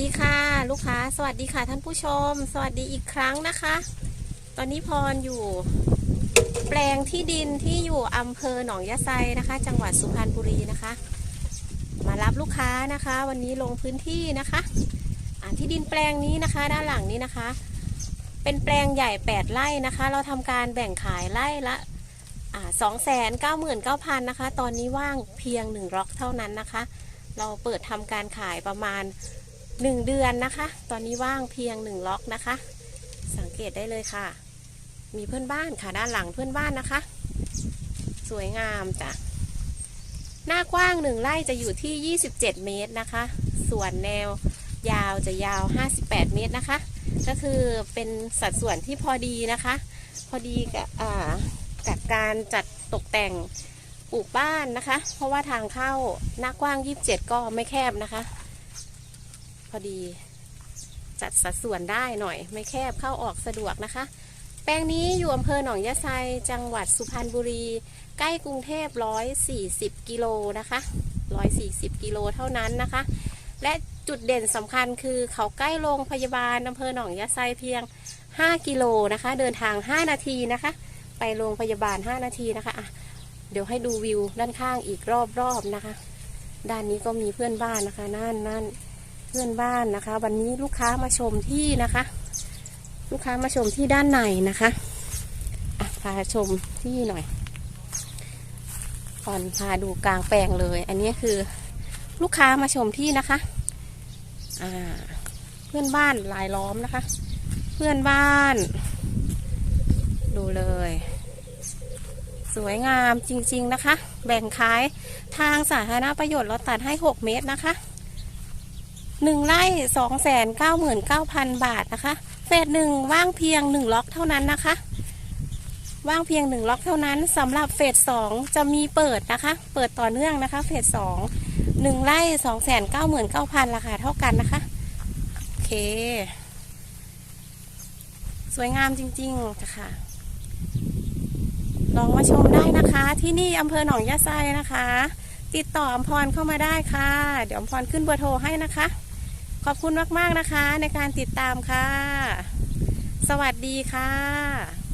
ดีค่ะ ลูกค้า สวัสดีค่ะท่านผู้ชม สวัสดีอีกครั้งนะคะ ตอนนี้พรอยู่ แปลงที่ดินที่อยู่อำเภอหนองยะไซนะคะ จังหวัดสุพรรณบุรีนะคะ มารับลูกค้านะคะ วันนี้ลงพื้นที่นะคะที่ดินแปลงนี้นะคะ ด้านหลังนี้นะคะ เป็นแปลงใหญ่ 8 ไร่นะคะ เราทำการแบ่งขายไร่ละสองแสนเก้าหมื่นเก้าพันนะคะ ตอนนี้ว่างเพียงหนึ่งล็อกเท่านั้นนะคะ เราเปิดทำการขายประมาณ 1 เดือนนะคะ ตอนนี้ว่างเพียง 1 ล็อกนะคะ สังเกตได้เลยค่ะ มีเพื่อนบ้านค่ะด้านหลังเพื่อนบ้านนะคะ สวยงามจ้ะหน้ากว้าง 1 ไร่จะอยู่ที่ 27 เมตรนะคะ ส่วนแนวยาวจะยาว 58 เมตรนะคะ ก็คือเป็นสัดส่วนที่พอดีนะคะ พอดีกับอ่ากับการจัดตกแต่งปลูกบ้านนะคะ เพราะว่าทางเข้าหน้ากว้าง 27 ก็ไม่แคบนะคะ พอดีจัดสัดส่วนได้หน่อย ไม่แคบเข้าออกสะดวกนะคะ แปลงนี้อยู่อำเภอหนองยะไซจังหวัดสุพรรณบุรี ใกล้กรุงเทพ 140 กิโลนะคะ 140 กิโลเท่านั้นนะคะ และจุดเด่นสำคัญคือเขาใกล้โรงพยาบาลอำเภอหนองยะไซเพียง 5 กิโลนะคะ เดินทาง 5 นาทีนะคะ ไปโรงพยาบาล 5 นาทีนะคะะเดี๋ยวให้ดูวิวด้านข้างอีกรอบๆนะคะ ด้านนี้ก็มีเพื่อนบ้านนะคะนั่นนั่น เพื่อนบ้านนะคะ วันนี้ลูกค้ามาชมที่นะคะ ลูกค้ามาชมที่ด้านในนะคะพาชมที่หน่อยก่อนพาดูกลางแปลงเลย อันนี้คือลูกค้ามาชมที่นะคะเพื่อนบ้านลายล้อมนะคะ เพื่อนบ้าน ดูเลย สวยงามจริงๆนะคะ แบ่งขายทางสาธารณประโยชน์เราตัดให้ 6 เมตรนะคะ หนึ่งไร่สองแสนเก้าหมื่นเก้าพันบาทนะคะ เฟสหนึ่งว่างเพียงหนึ่งล็อกเท่านั้นนะคะ ว่างเพียงหนึ่งล็อกเท่านั้นสำหรับเฟสสองจะมีเปิดนะคะ เปิดต่อเนื่องนะคะ เฟสสองหนึ่งไร่สองแสนเก้าหมื่นเก้าพันราคาเท่ากันนะคะ โอเค สวยงามจริงๆจ้ะค่ะลองมาชมได้นะคะ ที่นี่อำเภอหนองยะไซนะคะ ติดต่ออมพรเข้ามาได้ค่ะ เดี๋ยวอมพรขึ้นเบอร์โทรให้นะคะ ขอบคุณมากๆนะคะในการติดตามค่ะ สวัสดีค่ะ